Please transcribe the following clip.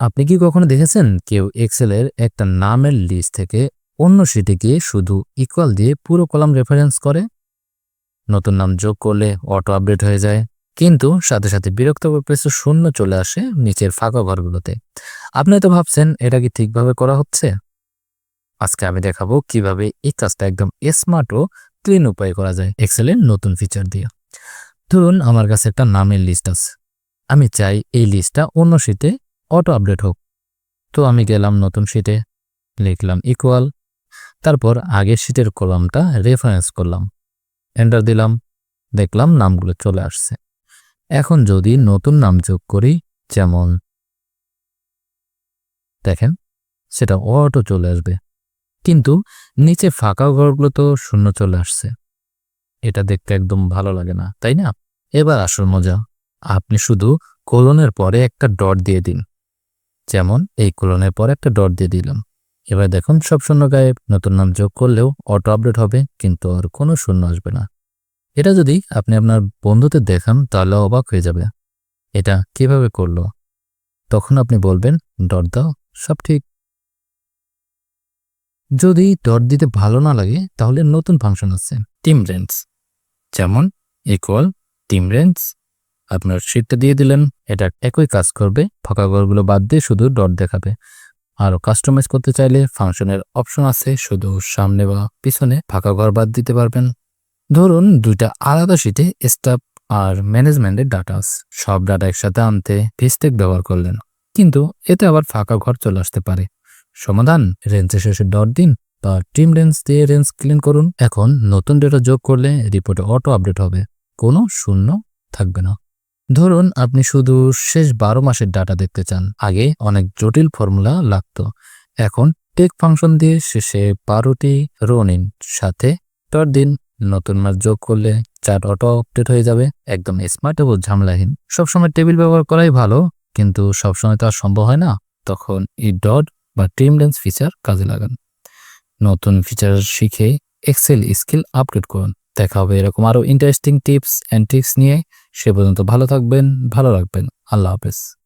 আপনি কি কখনো দেখেছেন কেউ এক্সেলের একটা নামের লিস্ট থেকে অন্য গিয়ে শুধু ইকুয়াল দিয়ে পুরো কলাম রেফারেন্স করে? নতুন নাম যোগ করলে অটো আপডেট হয়ে যায়, কিন্তু সাথে সাথে বিরক্ত পেছে শূন্য চলে আসে নিচের ফাঁকা ঘরগুলোতে। আপনি তো ভাবছেন, এটা কি ঠিকভাবে করা হচ্ছে? আজকে আমি দেখাবো কীভাবে এই কাজটা একদম স্মার্ট ও ক্লিন উপায়ে করা যায় এক্সেলের নতুন ফিচার দিয়ে। ধরুন, আমার কাছে একটা নামের লিস্ট আছে। আমি চাই এই লিস্টটা অন্য শিটে অটো আপডেট হোক। তো আমি গেলাম নতুন শিটে লিখলাম ইকুয়াল তারপর আগের শিটের কলামটা রেফারেন্স করলাম। এন্টার দিলাম, দেখলাম নামগুলো চলে আসছে। এখন যদি নতুন নাম যোগ করি, যেমন দেখেন, সেটা অটো চলে আসবে। কিন্তু নিচে ফাঁকা ঘরগুলো তো শূন্য চলে আসছে। এটা দেখতে একদম ভালো লাগে না, তাই না? এবার আসল মজা। আপনি শুধু কোলনের পরে একটা ডট দিয়ে দিন। যেমন এই কোলনের পর একটা ডট দিয়ে দিলাম। এবার দেখুন, সব শূন্য গায়েব নতুন নাম যোগ করলেও অটো আপডেট হবে, কিন্তু আর কোনো শূন্য আসবে না। এটা যদি আপনি আপনার বন্ধুদের দেখান, তাহলে অবাক হয়ে যাবে। এটা কীভাবে করল? তখন আপনি বলবেন, ডট দাও, সব ঠিক। যদি ডট দিতে ভালো না লাগে, তাহলে নতুন ফাংশন আছে, টিম রেঞ্জ। যেমন ইকুয়াল টিম রেঞ্জ আপনার শিটটা দিয়ে দিলেন, এটা একই কাজ করবে, ফাঁকা ঘরগুলো বাদ দিয়ে শুধু ডট দেখাবে। আর কাস্টমাইজ করতে চাইলে ফাংশনের অপশন আছে, শুধু সামনে বা পিছনে ফাঁকা ঘর বাদ দিতে পারবেন। ধরুন দুইটা আলাদা শিটে স্টাফ আর ম্যানেজমেন্টের ডাটা সব ডাটা একসাথে আনতে ভিস্টেক ব্যবহার করলেন, কিন্তু এতে আবার ফাঁকা ঘর চলে আসতে পারে। সমাধান রেঞ্জের শেষে ডট দিন বা টিম রেঞ্জ দিয়ে রেঞ্জ ক্লিন করুন। এখন নতুন ডেটা যোগ করলে রিপোর্টে অটো আপডেট হবে, কোনো শূন্য থাকবে না। ধরুন আপনি শুধু শেষ বারো মাসের ডাটা দেখতে চান। আগে অনেক জটিল ফর্মুলা লাগতো। এখন টেক ফাংশন দিয়ে শেষে বারোটি রো নিন। সাথে ডট দিন। নতুন মাস যোগ করলে চার্ট অটো আপডেট হয়ে যাবে। একদম স্মার্ট এবং ঝামেলাহীন। সবসময় টেবিল ব্যবহার করাই ভালো, কিন্তু সবসময় তো আর সম্ভব হয় না। তখন এই ডট বা টিম লেন্স ফিচার কাজে লাগান। নতুন ফিচার শিখে এক্সেল স্কিল আপডেট করুন। দেখা হবে এরকম আরও ইন্টারেস্টিং টিপস অ্যান্ড ট্রিক্স নিয়ে। সে পর্যন্ত ভালো থাকবেন ভালো রাখবেন। আল্লাহ হাফেজ।